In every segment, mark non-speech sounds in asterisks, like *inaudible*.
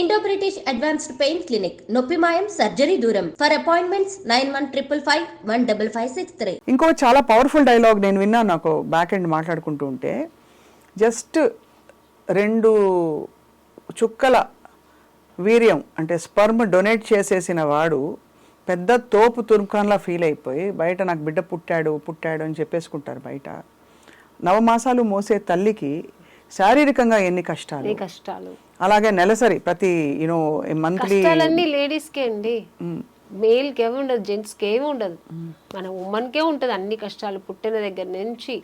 Indo British advanced pain clinic నొప్పి మాయం surgery దూరం. For appointments nine one triple five one double five six three ఇంకో చాలా powerful dialogue నేను విన్నాను నాకు బ్యాక్ ఎండ్ మాట్లాడుకుంటూ ఉంటే. జస్ట్ రెండు చుక్కల వీర్యం అంటే స్పర్మ్ డొనేట్ చేసేసిన వాడు పెద్ద తోపు తుర్కాన్లా ఫీల్ అయిపోయి బయట నాకు బిడ్డ పుట్టాడు పుట్టాడు అని చెప్పేసుకుంటారు బయట. నవమాసాలు మోసే తల్లికి శారీరకంగా ఎన్ని కష్టాలు? కష్టాలు? అలాగే నెలసరి ప్రతి యూనో మంత్లీ కష్టాలన్నీ లేడీస్ కే అండి మేల్కి ఉండదు జెంట్స్కి ఉండదు. మన ఉమెన్ కే ఉంటది అన్ని కష్టాలు పుట్టిన దగ్గర నుంచి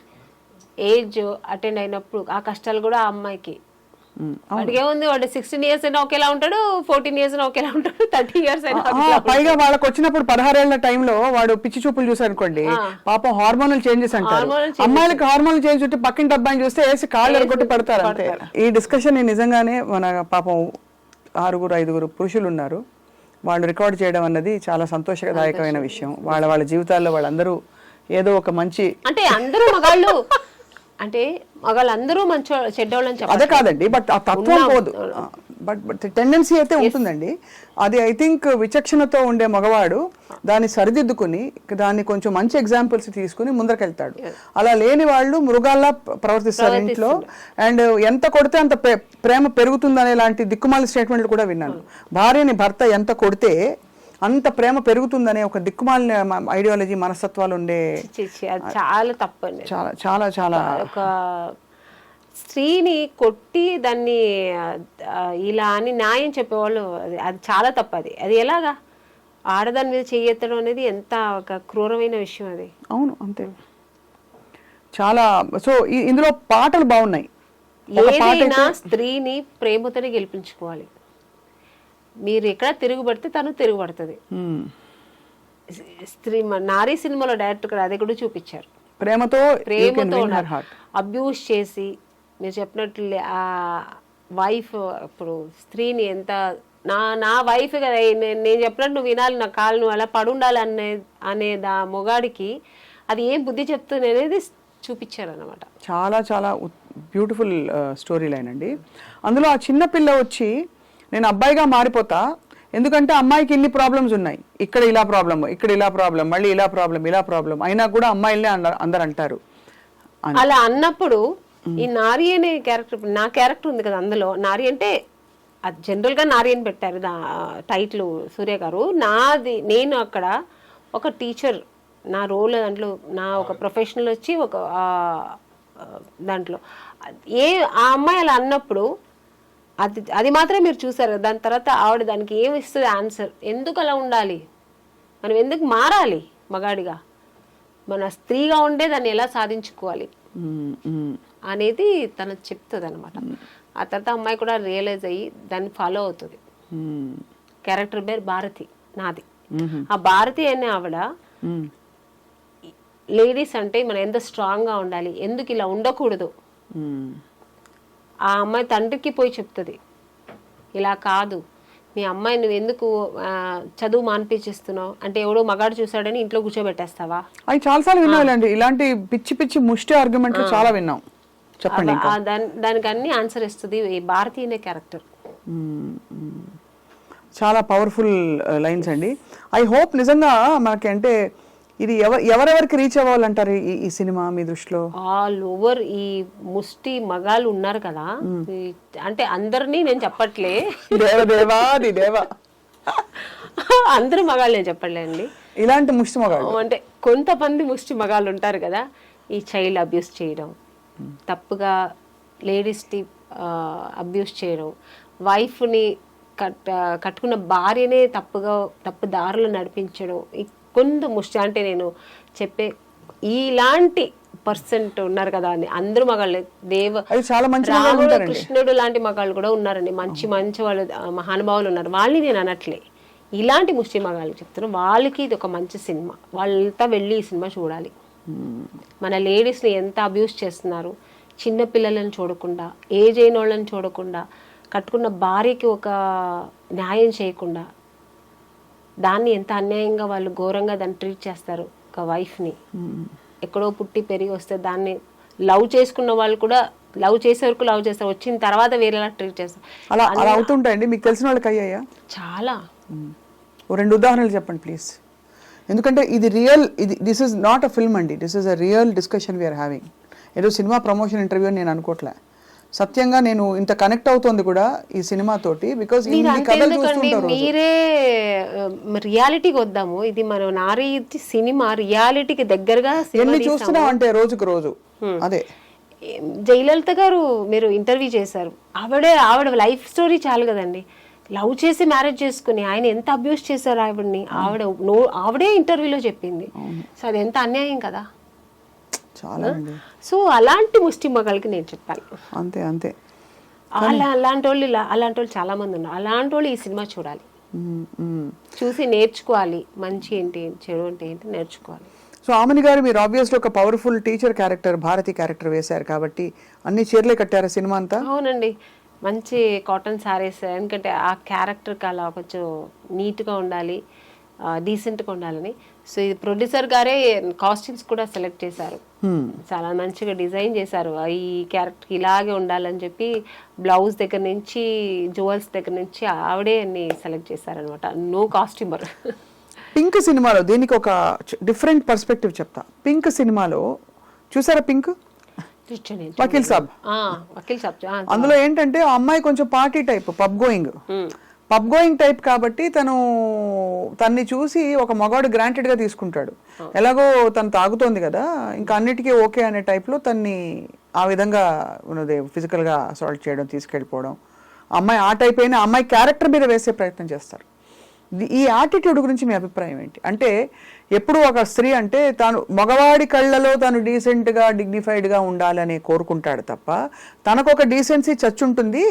ఏజ్ అటెండ్ అయినప్పుడు ఆ కష్టాలు కూడా ఆ అమ్మాయికి. వాడికి ఏముంది? వాడు సిక్స్టీన్ ఇయర్స్ అయినా ఒకేలా ఉంటాడు ఫోర్టీన్ ఇయర్స్ అయినా ఒకేలా ఉంటాడు థర్టీ ఇయర్స్ అయినా పైగా వాళ్ళకి వచ్చినప్పుడు పదహారేళ్ళ టైంలో వాడు పిచ్చి చూపులు చూసారు అనుకోండి పాపం హార్మోనల్ చేంజెస్ అంటారు. అమ్మాయిలకి హార్మోనల్ చేంజ్ ఉంటే పక్కింటి అబ్బాయిని చూస్తే వేసి కాళ్ళు ఎరగొట్టి పడతారు అంతే. ఈ డిస్కషన్ నిజంగానే మన పాపం ఆరుగురు ఐదుగురు పురుషులు ఉన్నారు. వాళ్ళు రికార్డ్ చేయడం అన్నది చాలా సంతోషదాయకమైన విషయం. వాళ్ళ వాళ్ళ జీవితాల్లో వాళ్ళందరూ ఏదో ఒక మంచి అంటే అందరూ మగాళ్ళు. *laughs* అంటే మగాళ్ళు అందరూ మంచి చెడ్డోళ్ళని చెప్పాలి అదే కాదండి బట్ ఆ తత్వం పోదు. బట్ బట్ టెండెన్సీ అయితే ఉంటుందండి. అది ఐ థింక్ విచక్షణతో ఉండే మగవాడు దాన్ని సరిదిద్దుకుని దాన్ని కొంచెం మంచి ఎగ్జాంపుల్స్ తీసుకుని ముందరకెళ్తాడు. అలా లేని వాళ్ళు మృగాల్లా ప్ర- ప్రవర్తిస్తారు ఇంట్లో. అండ్ ఎంత కొడితే అంత ప్రే- ప్రేమ పెరుగుతుందనే లాంటి దిక్కుమాలి స్టేట్మెంట్లు కూడా విన్నాను. భార్యని భర్త ఎంత కొడితే అంత ప్రేమ పెరుగుతుందనే ఒక దిక్కుమాలిన ఐడియాలజీ మనస్తత్వాలు ఉండే చి, చి, అది చాలా తప్పండి. చాలా చాలా చాలా ఒక స్త్రీని కొట్టి దాన్ని ఇలా అని న్యాయం చెప్పేవాళ్ళు అది అది చాలా తప్పు అది అది ఎలాగా? ఆడదాని మీద చెయ్యెత్తడం అనేది ఎంత ఒక క్రూరమైన విషయం అది. అవును అంతే. చాలా సో ఇందులో పాటలు బాగున్నాయి. స్త్రీని ప్రేమతోనే గెలిపించుకోవాలి. మీరు ఎక్కడ తిరుగుబడితే తను తిరుగుబడుతుంది. స్త్రీ నారీ సినిమాలో డైరెక్టర్ గారు అది కూడా చూపించారు. ప్రేమతో ప్రేమతో అబ్యూస్ చేసి మీరు చెప్పినట్లు ఆ వైఫ్ ఇప్పుడు స్త్రీని ఎంత నా నా వైఫ్ కదా నేను చెప్పినట్టు నువ్వు వినాలి నా కాలు నువ్వు అలా పడుండాలి అనే అనే దా మొగాడికి అది ఏం బుద్ధి చెప్తుంది అనేది చూపించారు అనమాట చాలా చాలా బ్యూటిఫుల్ స్టోరీ లైన్ అండి. అందులో ఆ చిన్న పిల్ల వచ్చి నేను అబ్బాయిగా మారిపోతా ఎందుకంటే అమ్మాయికి ఇన్ని ప్రాబ్లమ్స్ ఉన్నాయి. ఇక్కడ ఇలా ప్రాబ్లం ఇక్కడ ఇలా ప్రాబ్లం మళ్ళీ ఇలా ప్రాబ్లం ఇలా ప్రాబ్లం అయినా కూడా అమ్మాయిలనే అంద- అందరు అంటారు. అలా అన్నప్పుడు ఈ నారి అనే క్యారెక్టర్ నా క్యారెక్టర్ ఉంది కదా అందులో. నారి అంటే అది జనరల్గా నారి అని పెట్టారు దా టైటిల్ సూర్య గారు. నాది నేను అక్కడ ఒక టీచర్ నా రోల్ దాంట్లో నా ఒక ప్రొఫెషనల్ వచ్చి ఒక దాంట్లో. ఏ ఆ అమ్మాయి అలా అన్నప్పుడు అది అది మాత్రమే మీరు చూసారు దాని తర్వాత ఆవిడ దానికి ఏమి ఇస్తుంది ఆన్సర్ ఎందుకు అలా ఉండాలి మనం ఎందుకు మారాలి మగాడిగా మన స్త్రీగా ఉండే దాన్ని ఎలా సాధించుకోవాలి. అనేది తను చెప్తుంది అనమాట ఆ తర్వాత అమ్మాయి కూడా రియలైజ్ అయ్యి దాన్ని ఫాలో అవుతుంది. క్యారెక్టర్ పేరు భారతి నాది. ఆ భారతి అనే ఆవిడ. లేడీస్ అంటే మనం ఎంత స్ట్రాంగ్గా ఉండాలి ఎందుకు ఇలా ఉండకూడదు. ఆ అమ్మాయి తండ్రికి పోయి చెప్తుంది. ఇలా కాదు. మీ అమ్మాయి నువ్వు ఎందుకు చదువు మాన్పించేస్తున్నావు? అంటే ఎవడో మగాడు చూసాడని ఇంట్లో కూర్చోబెట్టేస్తావా? అవి చాలాసార్లు విన్నాండి ఇలాంటి పిచ్చి పిచ్చి ముష్టి ఆర్గ్యుమెంట్లు చాలా విన్నాం. చెప్పండి దానికి అన్ని ఆన్సర్ ఇస్తుంది ఈ భారతి అనే క్యారెక్టర్. చాలా పవర్ఫుల్ లైన్స్ అండి. ఐ హోప్ నిజంగా మనకి అంటే ఇది ఎవ ఎవరెవరికి రీచ్ అవ్వాలంటారు ఈ సినిమా మీ దృష్టిలో? ఆల్ ఓవర్ ఈ ముష్టి మగాళ్ళు ఉన్నారు కదా అంటే అందరినీ నేను చెప్పట్లే. దేవదేవా దేవా. అందరూ మగాళ్ళు నేను చెప్పట్లేండి ఇలాంటి ముష్టి మగాళ్ళు. అంటే కొంతమంది ముష్టి మగాళ్ళు ఉంటారు కదా ఈ చైల్డ్ అబ్యూస్ చేయడం తప్పుగా లేడీస్ని అబ్యూస్ చేయడం వైఫ్ని కట్ కట్టుకున్న భార్యనే తప్పుగా తప్పు దారులు నడిపించడం కొంత ముష్టి. అంటే నేను చెప్పే ఇలాంటి పర్సెంట్ ఉన్నారు కదా అని. అందరూ మగాళ్ళే. దేవ చాలా మంచి రాముడు కృష్ణుడు లాంటి మగాళ్ళు కూడా ఉన్నారండి. మంచి మంచి వాళ్ళు మహానుభావులు ఉన్నారు. వాళ్ళని నేను అనట్లే. ఇలాంటి ముస్లిం మగాళ్ళు చెప్తున్నాను వాళ్ళకి ఇది ఒక మంచి సినిమా. వాళ్ళంతా వెళ్ళి ఈ సినిమా చూడాలి. మన లేడీస్ని ఎంత అబ్యూస్ చేస్తున్నారు. చిన్న పిల్లలను చూడకుండా ఏజ్ అయిన వాళ్ళని చూడకుండా కట్టుకున్న భార్యకి ఒక న్యాయం చేయకుండా దాన్ని ఎంత అన్యాయంగా వాళ్ళు ఘోరంగా దాన్ని ట్రీట్ చేస్తారు ఒక వైఫ్ని ఎక్కడో పుట్టి పెరిగి వస్తే దాన్ని లవ్ చేసుకున్న వాళ్ళు కూడా లవ్ చేసే వరకు లవ్ చేస్తారు. వచ్చిన తర్వాత వేరేలా ట్రీట్ చేస్తారు. అలా అలా అవుతుంటాయండి. మీకు తెలిసిన వాళ్ళకి అయ్యాయా? చాలా. ఓ రెండు ఉదాహరణలు చెప్పండి ప్లీజ్. ఎందుకంటే ఇది రియల్ ఇది this is not a film అండి. This is a real discussion we are having ఏదో సినిమా ప్రమోషన్ ఇంటర్వ్యూ అని నేను అనుకోవట్లే సత్యంగా నేను ఇంత కనెక్ట్ అవుతోంది కూడా ఈ సినిమా తోటి బికాజ్ మీరు రియాలిటీకి వద్దాము. ఇది మనం నారీ సినిమా రియాలిటీకి దగ్గరగా ఎన్ని. చూస్తున్నాం అంటే రోజుకు రోజు. అదే. జయలలిత గారు మీరు ఇంటర్వ్యూ చేశారు. ఆవిడే ఆవిడ లైఫ్ స్టోరీ చాలు కదండి. లవ్ చేసి మ్యారేజ్ చేసుకుని ఆయన ఎంత అబ్యూస్ చేశారు ఆవిడని? ఆవిడ నో ఆవిడే ఇంటర్వ్యూలో చెప్పింది. సో అది ఎంత అన్యాయం కదా? చాలా సో అలాంటి ముష్టి మగలకి నేను చెప్పాను అంతే అంతే. అలా అలాంటి వాళ్ళు ఇలా అలాంటి వాళ్ళు చాలా మంది ఉన్నారు. అలాంటి వాళ్ళు ఈ సినిమా చూడాలి. చూసి నేర్చుకోవాలి. మంచి ఏంటి చెడు అంటే ఏంటి నేర్చుకోవాలి. సో ఆమెని గారు మీరు ఆబ్వియస్లీ ఒక powerful teacher character Bharathi character వేశారు కాబట్టి అన్ని చీరలే కట్టారా సినిమా అంతా? అవునండి. మంచి కాటన్ శారీస్ ఎందుకంటే ఆ క్యారెక్టర్కి అలా కొంచెం నీట్గా ఉండాలి డీసెంట్గా ఉండాలని. సో ఇది ప్రొడ్యూసర్ గారే కాస్ట్యూమ్స్ కూడా సెలెక్ట్ చేశారు. చాలా మంచిగా డిజైన్ చేశారు. ఈ క్యారెక్టర్ ఇలాగే ఉండాలని చెప్పి బ్లౌజ్ దగ్గర నుంచి జ్యువెల్స్ దగ్గర నుంచి ఆవిడే అన్ని సెలెక్ట్ చేశారనమాట నో కాస్ట్యూమర్ పింక్ సినిమాలో దీనికి ఒక డిఫరెంట్ పర్స్పెక్టివ్ చెప్తా. పింక్ సినిమాలో చూసారా పింక్? వకీల్ సాబ్. వకీల్ సాబ్. అందులో ఏంటంటే ఆ అమ్మాయి కొంచెం party type pub going. Pub going type కాబట్టి తను తన్ని చూసి ఒక మగాడు గ్రాంటెడ్గా తీసుకుంటాడు. ఎలాగో తను తాగుతోంది కదా ఇంకా అన్నిటికీ ఓకే అనే type లో తన్ని ఆ విధంగా ఉన్నది ఫిజికల్గా అసాల్ట్ చేయడం తీసుకెళ్ళిపోవడం. అమ్మాయి ఆ టైప్ అయినా అమ్మాయి క్యారెక్టర్ మీద వేసే ప్రయత్నం చేస్తారు. ఈ యాటిట్యూడ్ గురించి మీ అభిప్రాయం ఏంటి? అంటే ఎప్పుడు ఒక స్త్రీ అంటే తాను మగవాడి కళ్ళలో తాను డీసెంట్గా డిగ్నిఫైడ్గా ఉండాలని కోరుకుంటాడు తప్ప తనకు ఒక డీసెన్సీ చచ్చుంటుంది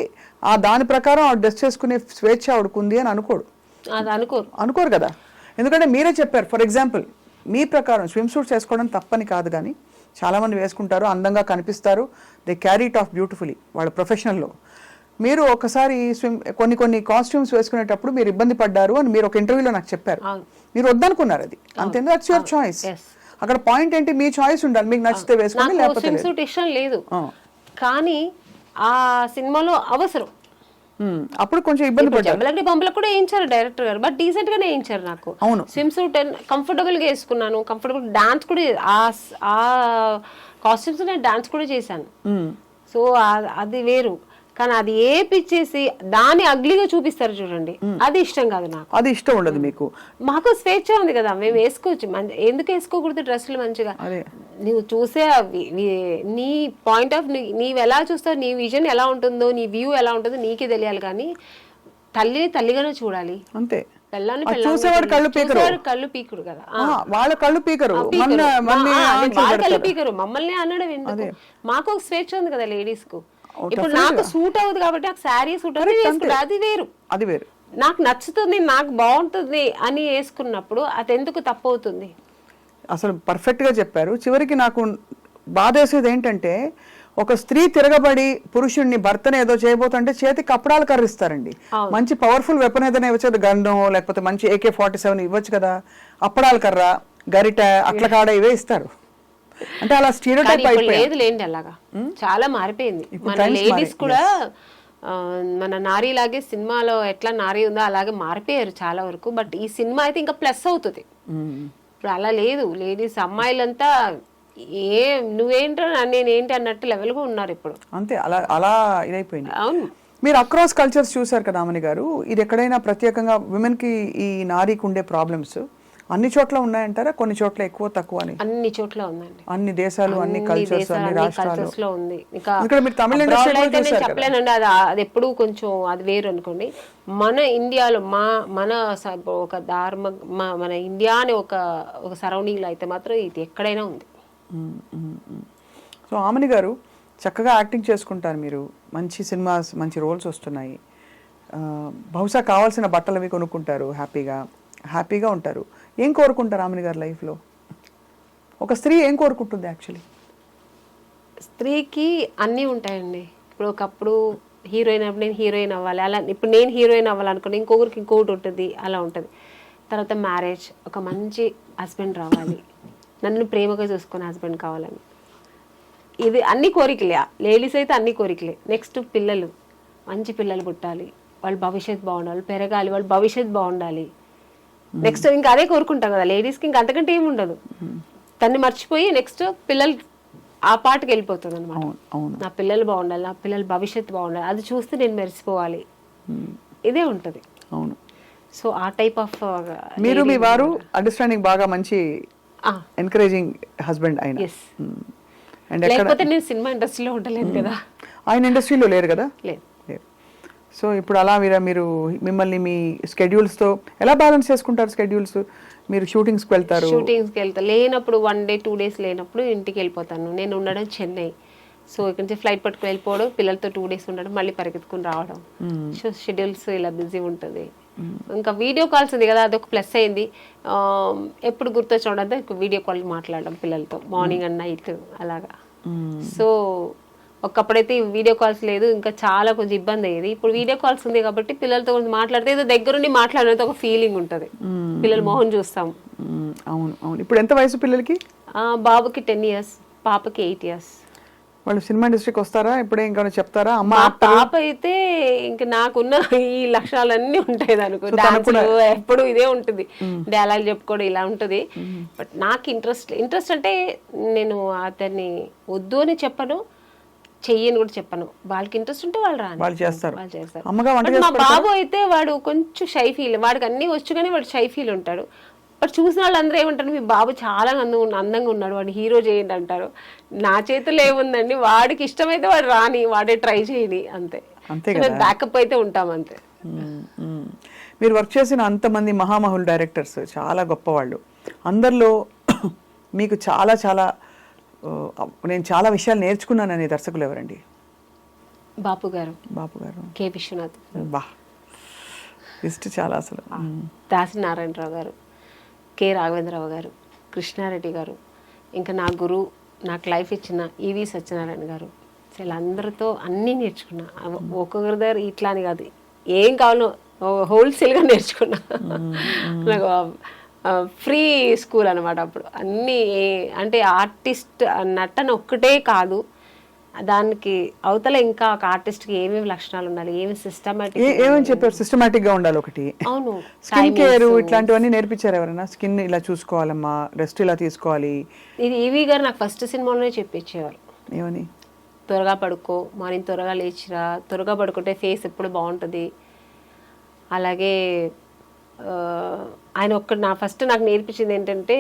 ఆ దాని ప్రకారం ఆవిడ డ్రెస్ చేసుకునే స్వేచ్ఛ ఆవిడకుంది అని అనుకోడు. అనుకోరు. అనుకోరు కదా? ఎందుకంటే మీరే చెప్పారు ఫర్ ఎగ్జాంపుల్ మీ ప్రకారం స్విమ్ సూట్స్ వేసుకోవడం తప్పని కాదు కానీ చాలామంది వేసుకుంటారు అందంగా కనిపిస్తారు they carry it off beautifully వాళ్ళ ప్రొఫెషనల్లో. మీరు ఒకసారి స్విమ్ కొన్ని కొన్ని కాస్ట్యూమ్స్ వేసుకునేటప్పుడు మీరు ఇబ్బంది పడ్డారు అని మీరు ఒక ఇంటర్వ్యూలో నాకు చెప్పారు. మీరు వద్దనుకున్నారు అది. అంతేందు దట్స్ యువర్ చాయిస్. అక్కడ పాయింట్ ఏంటి? మీ చాయిస్ ఉండాలి. మీకు నచ్చితే వేసుకోండి లేకపోతే ఇష్టం లేదు. కానీ ఆ సినిమాలో అవసరం. అప్పుడు కొంచెం ఇబ్బంది పడ్డారు. బొమ్మలకు కూడా వేయించారు డైరెక్టర్ గారు. బట్ డీసెంట్ గానే వేయించారు నాకు. అవును. స్విమ్ సూట్ కంఫర్టబుల్గా వేసుకున్నాను. కంఫర్టబుల్ డాన్స్ కూడా ఆ కాస్ట్యూమ్స్ నేను డాన్స్ కూడా చేశాను. సో అది వేరు. కానీ అది ఏపిచ్చేసి దాన్ని అగ్లీగా చూపిస్తారు చూడండి. అది ఇష్టం కాదు నాకు. అది ఇష్టం ఉండదు మీకు. మాకు స్వేచ్ఛ ఉంది కదా మేము వేసుకోవచ్చు. ఎందుకు వేసుకోకూడదు డ్రెస్సులు మంచిగా? నువ్వు చూసే నీ పాయింట్ ఆఫ్ నీవు ఎలా చూస్తావు నీ విజన్ ఎలా ఉంటుందో నీ వ్యూ ఎలా ఉంటుందో నీకే తెలియాలి కానీ తల్లిని తల్లిగానే చూడాలి. అంతే. చూసేవాడు కళ్ళు పీకరు. కళ్ళు పీకుడు కదా. వాళ్ళ కళ్ళు పీకరు. కళ్ళు. పీకరు. మమ్మల్ని అనడం ఎందుకు? మాకు ఒక స్వేచ్ఛ ఉంది కదా లేడీస్కు. ఇప్పుడు నాకు. సూట్ అవుతుంది కాబట్టి నాకు శారీ సూట్ అవుతుంది అది వేరు. అది వేరు. నాకు నచ్చుతుంది నాకు బాగుంటుంది అని వేసుకున్నప్పుడు అది ఎందుకు తప్పు అవుతుంది అసలు పర్ఫెక్ట్గా చెప్పారు. చివరికి నాకు బాధేసేది ఏంటంటే ఒక స్త్రీ తిరగబడి పురుషుణ్ణి భర్తను ఏదో చేయబోతుంటే చేతి కప్పడాలు కర్రిస్తారండి. మంచి పవర్ఫుల్ వెపన్ ఏదైనా ఇవ్వచ్చు గంధం లేకపోతే మంచి ఏకే ఫార్టీ సెవెన్ ఇవ్వచ్చు కదా. అప్పడాల కర్ర గరిట అట్ల కాడ ఇవే ఇస్తారు. అంటే అలా స్టీరియో కానీ టైప్ ఇప్పుడు అయిపోయాయి లేదు లేండి అలాగా. చాలా మారిపోయింది. మన లేడీస్ కూడా మన నారీ లాగే సినిమాలో ఎట్లా నారీ ఉందో అలాగే మారిపోయారు చాలా వరకు. బట్ ఈ సినిమా అయితే ఇంకా ప్లస్ అవుతుంది. ఇప్పుడు అలా లేదు. లేడీస్ అమ్మాయిలంతా ఏ నువ్వేంటో నేనేంటి అన్నట్టు లెవెల్గా ఉన్నారు ఇప్పుడు. అంతే అలా అలా ఇదైపోయింది. అవును. మీరు అక్రాస్ కల్చర్స్ చూశారు కదా అమని గారు? ఇది ఎక్కడైనా ప్రత్యేకంగా women కి ఈ నారీకి ఉండే ప్రాబ్లమ్స్ అన్ని చోట్ల ఉన్నాయంటారా? కొన్ని చోట్ల ఎక్కువ తక్కువ అని? అన్ని చోట్ల ఉందండి. అన్ని దేశాలు అన్ని కల్చర్స్ అన్ని రాష్ట్రాలు. లో ఉంది. ఇంకా ఇక్కడ మీరు తమిళ ఇండస్ట్రీ చెప్పలేనండి అది అది ఎప్పుడు కొంచెం అది వేరు అనుకోండి. మన ఇండియాలో మా మన ఒక ధర్మ మన ఇండియా అనే ఒక ఒక సరౌండింగ్లో అయితే మాత్రం ఇది ఎక్కడైనా ఉంది. సో ఆమని గారు చక్కగా యాక్టింగ్ చేసుకుంటారు మీరు. మంచి సినిమాస్ మంచి రోల్స్ వస్తున్నాయి. బహుశా కావాల్సిన బట్టలు అవి కొనుక్కుంటారు హ్యాపీగా. హ్యాపీగా ఉంటారు. ఏం కోరుకుంటారు ఆమెని గారు లైఫ్లో ఒక స్త్రీ ఏం కోరుకుంటుంది యాక్చువల్లీ స్త్రీకి అన్నీ ఉంటాయండి. ఇప్పుడు ఒకప్పుడు హీరోయిన్ అప్పుడు నేను హీరోయిన్ అవ్వాలి. అలా ఇప్పుడు నేను హీరోయిన్ అవ్వాలనుకోండి ఇంకొకరికి ఇంకొకటి ఉంటుంది. అలా ఉంటుంది. తర్వాత మ్యారేజ్ ఒక మంచి హస్బెండ్ రావాలి. నన్ను ప్రేమగా చూసుకునే హస్బెండ్ కావాలని. ఇది అన్ని కోరికలే. లేడీస్ అయితే అన్ని కోరికలే. నెక్స్ట్ పిల్లలు. మంచి పిల్లలు పుట్టాలి. వాళ్ళ భవిష్యత్తు బాగుండాలి. పెరగాలి. వాళ్ళ భవిష్యత్ బాగుండాలి. నెక్స్ట్ ఇంకా అదే కోరుకుంటాం కదా లేడీస్కి ఇంకా అంతకంటే ఏమి ఉండదు. తన్ని మర్చిపోయి నెక్స్ట్ పిల్లలు ఆ పాటకి వెళ్ళిపోతుంది అనమాట నా పిల్లలు బాగుండాలి నా పిల్లల భవిష్యత్తు బాగుండాలి అది చూస్తే నేను మెరిసిపోవాలి. ఇదే ఉంటుంది. అవును. సో ఆ టైప్ ఆఫ్ మీరు మీ వారు అండర్స్టాండింగ్ బాగా మంచి ఎంకరేజింగ్ హస్బెండ్ ఆయన లేకపోతే నేను సినిమా ఇండస్ట్రీలో ఉండలేను కదా. ఆయన ఇండస్ట్రీలో లేరు కదా? లేదు. సో ఇప్పుడు అలా మీరు మీరు మిమ్మల్ని మీ స్కెడ్యూల్స్తో ఎలా బ్యాలెన్స్ చేసుకుంటారు స్కెడ్యూల్స్? మీరు షూటింగ్స్కి వెళ్తారు. షూటింగ్స్కి వెళ్తా. లేనప్పుడు వన్ డే టూ డేస్ లేనప్పుడు ఇంటికి వెళ్ళిపోతాను. నేను ఉండడం చెన్నై. సో ఇక్కడ నుంచి ఫ్లైట్ పట్టుకుని వెళ్ళిపోవడం పిల్లలతో టూ డేస్ ఉండడం మళ్ళీ పరిగెత్తుకుని రావడం. సో షెడ్యూల్స్ ఇలా బిజీ ఉంటుంది. ఇంకా వీడియో కాల్స్ ఉంది కదా అదొక ప్లస్ అయింది. ఎప్పుడు గుర్తొచ్చినప్పుడంతా వీడియో కాల్ మాట్లాడడం పిల్లలతో. మార్నింగ్ అండ్ నైట్ అలాగా. సో ఒకప్పుడైతే వీడియో కాల్స్ లేదు ఇంకా చాలా కొంచెం ఇబ్బంది అయ్యేది. ఇప్పుడు వీడియో కాల్స్ ఉంది కాబట్టి పిల్లలతో కొంచెం మాట్లాడితే ఏదో దగ్గరుండి మాట్లాడినంత ఒక ఫీలింగ్ ఉంటుంది. పిల్లల మొహం చూస్తాం. అవును అవును. ఇప్పుడు ఎంత వయసు పిల్లలకి? బాబుకి టెన్ ఇయర్స్ పాపకి ఎయిట్ ఇయర్స్ వాళ్ళు సినిమా ఇండస్ట్రీకి వస్తారా? ఇప్పుడే ఇంకా చెప్తారా? అమ్మ మా పాప అయితే ఇంక నాకున్న ఈ లక్షణాలన్నీ ఉంటాయి దానికి డాన్స్ ఎప్పుడు ఇదే ఉంటుంది. డైలాగ్ చెప్పుకోవడం ఇలా ఉంటుంది. బట్ నాకు ఇంట్రెస్ట్ ఇంట్రెస్ట్ అంటే నేను అతన్ని వద్దు అని చెప్పను. చెయ్యని కూడా చెప్పను. వాళ్ళకి ఇంట్రెస్ట్ ఉంటే వాళ్ళు రాని. వాళ్ళు చేస్తారు. వాళ్ళు చేస్తారు. అమ్మగా వంట బట్ మా బాబు అయితే వాడు కొంచెం షై ఫీల్ వాడికి అన్ని వచ్చు కానీ వాడు షై ఫీల్ ఉంటాడు. బట్ చూసిన వాళ్ళందరూ ఏమంటారు మీ బాబు చాలా అందం అందంగా ఉన్నాడు. వాడు హీరో చేయండి అంటారు. నా చేతిలో ఏముందండి? వాడికి ఇష్టమైతే వాడు రాని వాడే ట్రై చేయని. అంతే. అంతే బ్యాకప్ అయితే ఉంటాం అంతే. మీరు వర్క్ చేసిన అంతమంది మహామహుల్ డైరెక్టర్స్ చాలా గొప్పవాళ్ళు. అందరిలో *clears throat* మీకు చాలా చాలా నేను చాలా విషయాలు నేర్చుకున్నాననే దర్శకులు ఎవరండి? బాపు గారు. బాపు గారు. కె. విశ్వనాథ్. బా. లిస్ట్ చాలా అసలు. దాసి నారాయణరావు గారు కె. రాఘవేంద్రరావు గారు కృష్ణారెడ్డి గారు ఇంకా నా గురువు నాకు లైఫ్ ఇచ్చిన ఈవి సత్యనారాయణ గారు. వీళ్ళందరితో అన్నీ నేర్చుకున్నా. ఒక్కొక్కరి దగ్గర ఇట్లా అని కాదు. ఏం కావాలో హోల్సేల్గా నేర్చుకున్నా. నాకు ఫ్రీ స్కూల్ అనమాట అప్పుడు. అన్నీ అంటే ఆర్టిస్ట్ నటన ఒక్కటే కాదు. దానికి అవతల ఇంకా ఒక ఆర్టిస్ట్కి ఏమేమి లక్షణాలు ఉండాలి ఏమి సిస్టమేటిక్ ఏమని చెప్పారు? సిస్టమేటిక్గా ఉండాలి ఒకటి. అవును స్కిన్ కేర్ ఇట్లాంటివన్నీ నేర్పించారు ఎవరైనా? స్కిన్ ఇలా చూసుకోవాలమ్మా రెస్ట్ ఇలా తీసుకోవాలి. ఇది ఈవీ గారు నాకు ఫస్ట్ సినిమాలోనే చెప్పించేవారు ఏమని? త్వరగా పడుకో మార్నింగ్ త్వరగా లేచిరా త్వరగా పడుకుంటే ఫేస్ ఎప్పుడు బాగుంటుంది. అలాగే ఆయన ఒక్క నా ఫస్ట్ నాకు నేర్పించింది ఏంటంటే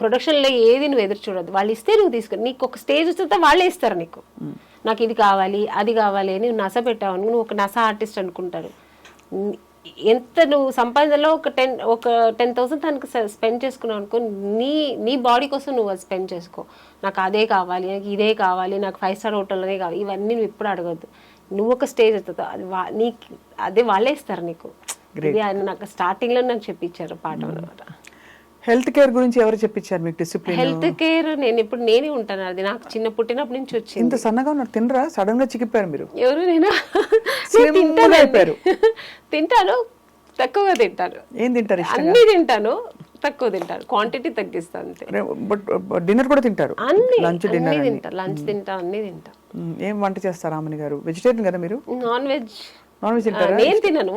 ప్రొడక్షన్లో ఏది నువ్వు ఎదురు చూడద్దు. వాళ్ళు ఇస్తే నువ్వు తీసుకో నీకు ఒక స్టేజ్ వస్తే వాళ్ళే ఇస్తారు నీకు. నాకు ఇది కావాలి అది కావాలి అని నువ్వు నస పెట్టావు నువ్వు ఒక నస ఆర్టిస్ట్ అనుకుంటారు. ఎంత నువ్వు సంపాదనలో ఒక టెన్ ఒక టెన్ థౌసండ్ తనకు స్పెండ్ చేసుకున్నావు అనుకో నీ నీ బాడీ కోసం నువ్వు అది స్పెండ్ చేసుకో. నాకు అదే కావాలి నాకు ఇదే కావాలి నాకు ఫైవ్ స్టార్ హోటల్లోనే కావాలి ఇవన్నీ నువ్వు ఎప్పుడు అడగద్దు. నువ్వు ఒక స్టేజ్ ఎత్తుతా. అది నీకు అదే వాళ్ళే ఇస్తారు నీకు. ఇది ఆయన నాకు స్టార్టింగ్లో నాకు చెప్పించారు పాట అనమాట. హెల్త్ కేర్ గురించి ఎవరు చెప్పించారు మీకు డిసిప్లిన్ హెల్త్ కేర్ నేను ఇప్పుడు నేనే ఉంటాను. అది నాకు చిన్న పుట్టినప్పటి నుంచి వచ్చింది. ఇంత సన్నగా ఉన్నారు. తినరా? సడన్గా చిక్కిపోయారు మీరు. ఎవరు? నేను? అయిపోయారు. తింటాను. తక్కువగా తింటాను. ఏం తింటారు అన్ని తింటాను. తక్కువ తింటాను క్వాంటిటీ తగ్గిస్తాను అంతే. బట్ డిన్నర్ కూడా తింటారు. అన్ని లంచ్ డిన్నర్ తింటా లంచ్ తింటా అన్ని తింటా. ఏం వంట చేస్తారు రామని గారు? వెజిటేరియన్ కదా మీరు? నాన్ వెజ్ నాన్ వెజ్ తింటారా? నేను తినను.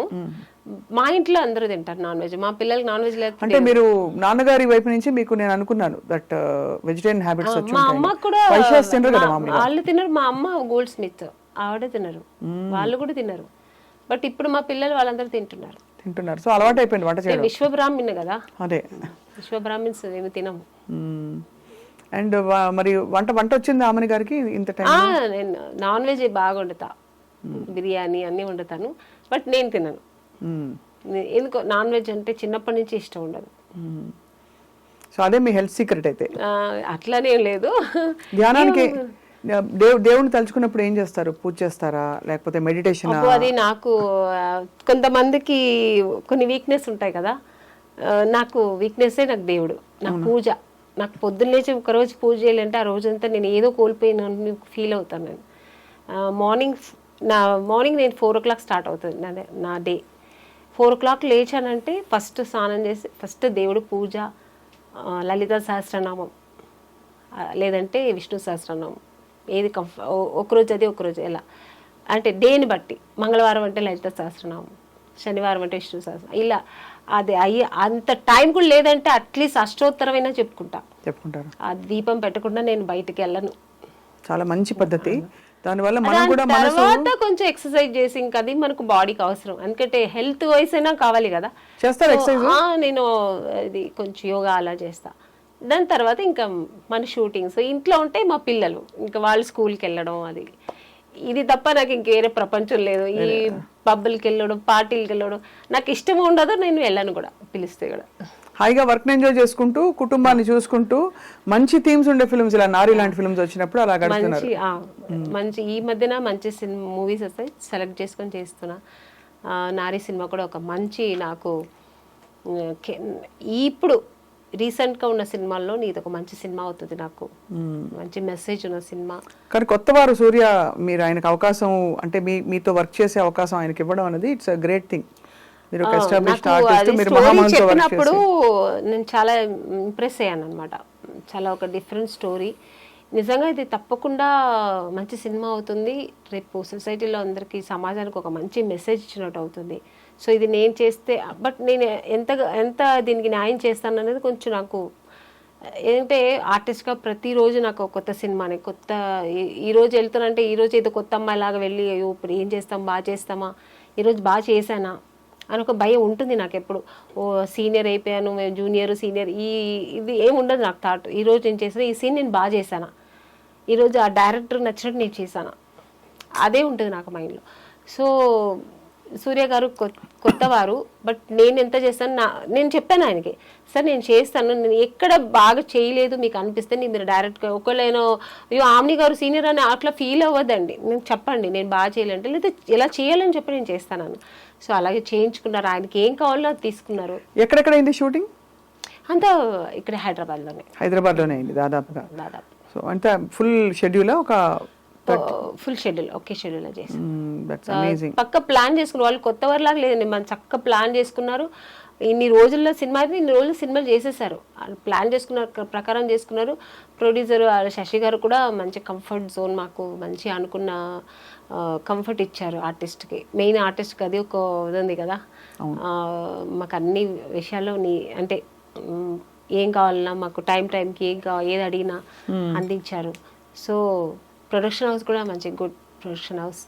మా ఇంట్లో అందరూ తింటారు నాన్ వెజ్ మా పిల్లలకి నాన్ వెజ్ లేకపోతే అంటే మీరు నాన్నగారి వైపు నుంచి మీకు నేను అనుకున్నాను దట్ వెజిటేరియన్ హ్యాబిట్స్ వచ్చి మా అమ్మ కూడా తినరు కదా వాళ్ళు తినరు. మా అమ్మ గోల్డ్ స్మిత్ ఆవిడ తినరు. వాళ్ళు కూడా తినరు. బట్ ఇప్పుడు మా పిల్లలు వాళ్ళందరూ తింటున్నారు. తింటున్నారు. సో అలవాటు అయిపోయింది వంట చేయడం. విశ్వబ్రాహ్మణ్ కదా? అదే. విశ్వబ్రాహ్మిన్స్ ఏమి తినము అండ్ మరి వంట వంట వచ్చింది ఆమెని గారికి ఇంత టైం ఆ, నేను నాన్ వెజ్ బాగా వండుతా. బిర్యానీ అన్నీ వండుతాను. బట్ నేను తినను. ఎందుకో నాన్ వెజ్ అంటే చిన్నప్పటి నుంచి ఇష్టం ఉండదు. సో అదే మీ హెల్త్ సీక్రెట్ అయితే. అట్లానే లేదు. ధ్యానానికి దేవు దేవుని తలుచుకున్నప్పుడు ఏం చేస్తారు? పూజ చేస్తారా? లేకపోతే మెడిటేషన్ అది నాకు కొంతమందికి కొన్ని వీక్నెస్ ఉంటాయి కదా. నాకు వీక్నెస్సే నాకు దేవుడు. నాకు పూజ. నాకు పొద్దున్న లేచి ఒక రోజు పూజ చేయాలంటే ఆ రోజంతా నేను ఏదో కోల్పోయిన ఫీల్ అవుతాను నేను. మార్నింగ్ నా మార్నింగ్ నేను ఫోర్ ఓ క్లాక్ స్టార్ట్ అవుతుంది నాదే నా డే ఫోర్ ఓ క్లాక్ లేచానంటే ఫస్ట్ స్నానం చేసి ఫస్ట్ దేవుడు పూజ లలిత సహస్రనామం లేదంటే విష్ణు సహస్రనామం. ఏది కంఫ ఒకరోజు అది ఒకరోజు ఎలా? అంటే డేని బట్టి? మంగళవారం అంటే లలిత సహస్రనామం శనివారం అంటే విష్ణు సహస్రం ఇలా అది అయ్యి అంత టైం కూడా లేదంటే అట్లీస్ట్ అష్టోత్తరమైనా చెప్పుకుంటా. చెప్పుకుంటారు. ఆ దీపం పెట్టకుండా నేను బయటికి వెళ్ళను. చాలా మంచి పద్ధతి. దానివల్ల మనం దాని కూడా తర్వాత కొంచెం ఎక్సర్సైజ్ చేసి ఇంకా అది మనకు బాడీకి అవసరం. ఎందుకంటే హెల్త్ వైస్ అయినా కావాలి కదా. చేస్తారు నేను ఇది కొంచెం యోగా అలా చేస్తా. దాని తర్వాత ఇంకా మన షూటింగ్స్. ఇంట్లో ఉంటే మా పిల్లలు ఇంకా వాళ్ళు స్కూల్కి వెళ్ళడం అది. ఇది తప్ప నాకు ఇంక వేరే ప్రపంచం లేదు. ఈ పబ్బులకి వెళ్ళడం పార్టీలకి వెళ్ళడం నాకు ఇష్టం ఉండదు నేను వెళ్ళను కూడా పిలిస్తే కూడా. హాయిగా వర్క్ ఎంజాయ్ చేసుకుంటూ కుటుంబాన్ని చూసుకుంటూ మంచి థీమ్స్ ఉండే ఫిల్మ్స్ ఇలా నారి లాంటి ఫిల్మ్స్ వచ్చినప్పుడు అలా మంచి మంచి ఈ మధ్యన మంచి సినిమా మూవీస్ వస్తాయి సెలెక్ట్ చేసుకొని చేస్తున్నా. నారి సినిమా కూడా ఒక మంచి నాకు ఇప్పుడు రీసెంట్గా ఉన్న సినిమాల్లో నీది ఒక మంచి సినిమా అవుతుంది నాకు. మంచి మెసేజ్ ఉన్న సినిమా. కానీ కొత్త వారు సూర్య మీరు ఆయనకు అవకాశం అంటే మీ మీతో వర్క్ చేసే అవకాశం ఆయనకి ఇవ్వడం అనేది ఇట్స్ గ్రేట్ థింగ్ మీరు ఒక ఎస్టాబ్లిష్డ్ ఆర్టిస్ట్ చెప్పినప్పుడు నేను చాలా ఇంప్రెస్ అయ్యాను అనమాట చాలా ఒక డిఫరెంట్ స్టోరీ నిజంగా ఇది తప్పకుండా మంచి సినిమా అవుతుంది. రేపు సొసైటీలో అందరికీ సమాజానికి ఒక మంచి మెసేజ్ ఇచ్చినట్టు అవుతుంది. సో ఇది నేను చేస్తే బట్ నేను ఎంత ఎంత దీనికి న్యాయం చేస్తాను అనేది కొంచెం నాకు ఏంటంటే ఆర్టిస్ట్గా ప్రతిరోజు నాకు కొత్త సినిమానే కొత్త ఈరోజు వెళ్తానంటే ఈరోజు ఏదో కొత్త అమ్మాయి లాగా వెళ్ళి అయ్యో ఇప్పుడు ఏం చేస్తాం బాగా చేస్తామా? ఈరోజు బాగా చేశానా? అని ఒక భయం ఉంటుంది నాకు ఎప్పుడు. ఓ సీనియర్ అయిపోయాను జూనియర్ సీనియర్ ఈ ఇది ఏం ఉండదు నాకు థాట్. ఈరోజు నేను చేసిన ఈ సీన్ నేను బాగా చేశానా? ఈరోజు ఆ డైరెక్టర్ నచ్చినట్టు నేను చేశానా? అదే ఉంటుంది నాకు మైండ్లో. సో సూర్య గారు కొత్తవారు బట్ నేను ఎంత చేస్తాను నా నేను చెప్పాను ఆయనకి సార్ నేను చేస్తాను నేను ఎక్కడ బాగా చేయలేదు మీకు అనిపిస్తే నేను మీరు డైరెక్ట్గా ఒకవేళ అయ్యో ఆమ్ని గారు సీనియర్ అని అట్లా ఫీల్ అవ్వద్దండి నేను చెప్పండి నేను బాగా చేయాలంటే లేదా ఇలా చేయాలని చెప్పి నేను చేస్తాను సో అలాగే చేయించుకున్నారు. ఆయనకి ఏం కావాలో అది తీసుకున్నారు. ఎక్కడెక్కడ అయింది షూటింగ్? అంతా ఇక్కడ హైదరాబాద్లోనే. హైదరాబాద్లోనే అయింది దాదాపుగా. దాదాపు. సో అంటే ఫుల్ షెడ్యూల్ ఒక ఫుల్ షెడ్యూల్ ఒకే షెడ్యూల్ చేసి అమేజింగ్ పక్క ప్లాన్ చేసుకున్నారు వాళ్ళు కొత్త వారిలాగా లేదండి మనం చక్క ప్లాన్ చేసుకున్నారు. ఇన్ని రోజుల్లో సినిమా అయితే ఇన్ని రోజులు సినిమాలు చేసేసారు. వాళ్ళు ప్లాన్ చేసుకున్న ప్రకారం చేసుకున్నారు. ప్రొడ్యూసర్ శశి గారు కూడా మంచి కంఫర్ట్ జోన్ మాకు మంచి అనుకున్న కంఫర్ట్ ఇచ్చారు ఆర్టిస్ట్కి మెయిన్ ఆర్టిస్ట్కి అది ఒక ఉంది కదా. మాకు అన్ని విషయాల్లో నీ అంటే ఏం కావాలన్నా మాకు టైం టైంకి ఏం కావాలి ఏది అడిగినా అందించారు. సో ప్రొడక్షన్ హౌస్ కూడా మంచి గుడ్ ప్రొడక్షన్ హౌస్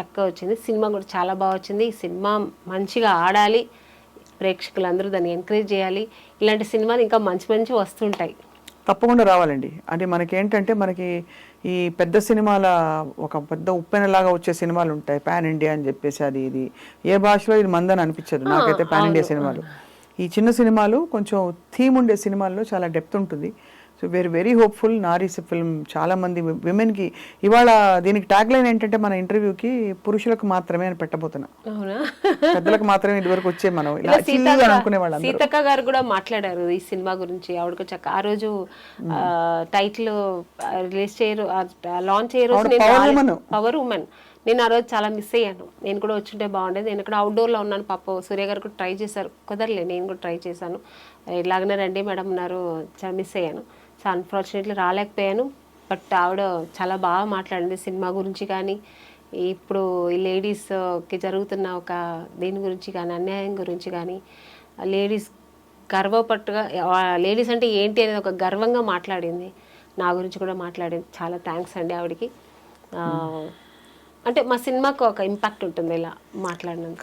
చక్కగా వచ్చింది. సినిమా కూడా చాలా బాగా వచ్చింది. ఈ సినిమా మంచిగా ఆడాలి. ప్రేక్షకులందరూ దాన్ని ఎంకరేజ్ చేయాలి. ఇలాంటి సినిమాలు ఇంకా మంచి మంచి వస్తుంటాయి. తప్పకుండా రావాలండి. అంటే మనకి ఏంటంటే మనకి ఈ పెద్ద సినిమాల ఒక పెద్ద ఉప్పెనలాగా వచ్చే సినిమాలు ఉంటాయి. పాన్ ఇండియా అని చెప్పేసి అది ఇది. ఏ భాషలో ఇది మందని అనిపించదు. నాకైతే పాన్ ఇండియా సినిమాలు. ఈ చిన్న సినిమాలు కొంచెం థీమ్ ఉండే సినిమాల్లో చాలా డెప్త్ ఉంటుంది. So very very hopeful Naari's film చాలా మంది విమెన్కి ఇవాళ దీనికి ట్యాగ్ లైన్ ఏంటంటే మన ఇంటర్వ్యూకి పురుషులకు మాత్రమే అని పెట్టబోతున్నా పెద్దలకు మాత్రమే ఇదివరకు వచ్చే మనం. అనుకునే సీతక్క గారు కూడా మాట్లాడారు ఈ సినిమా గురించి. ఆవిడకు చక్క ఆ రోజు టైటిల్ రిలీజ్ చేయరు లాంచ్ చేయరు. పవర్ ఉమెన్ నేను ఆ రోజు చాలా మిస్ అయ్యాను. నేను కూడా వచ్చుంటే బాగుండేది. నేను ఇక్కడ అవుట్డోర్లో ఉన్నాను. పాప సూర్య గారు కూడా ట్రై చేశారు. కుదరలే నేను కూడా ట్రై చేశాను. ఇలాగనే రండి మేడం ఉన్నారు చాలా మిస్ అయ్యాను. So unfortunately రాలేకపోయాను. బట్ ఆవిడ చాలా బాగా మాట్లాడింది సినిమా గురించి కానీ ఇప్పుడు ఈ లేడీస్కి జరుగుతున్న ఒక దీని గురించి కానీ అన్యాయం గురించి కానీ లేడీస్ గర్వపట్టుగా లేడీస్ అంటే ఏంటి అనేది ఒక గర్వంగా మాట్లాడింది. నా గురించి కూడా మాట్లాడింది. చాలా థ్యాంక్స్ అండి ఆవిడకి. అంటే మా సినిమాకు ఒక ఇంపాక్ట్ ఉంటుంది ఇలా మాట్లాడినందుకు.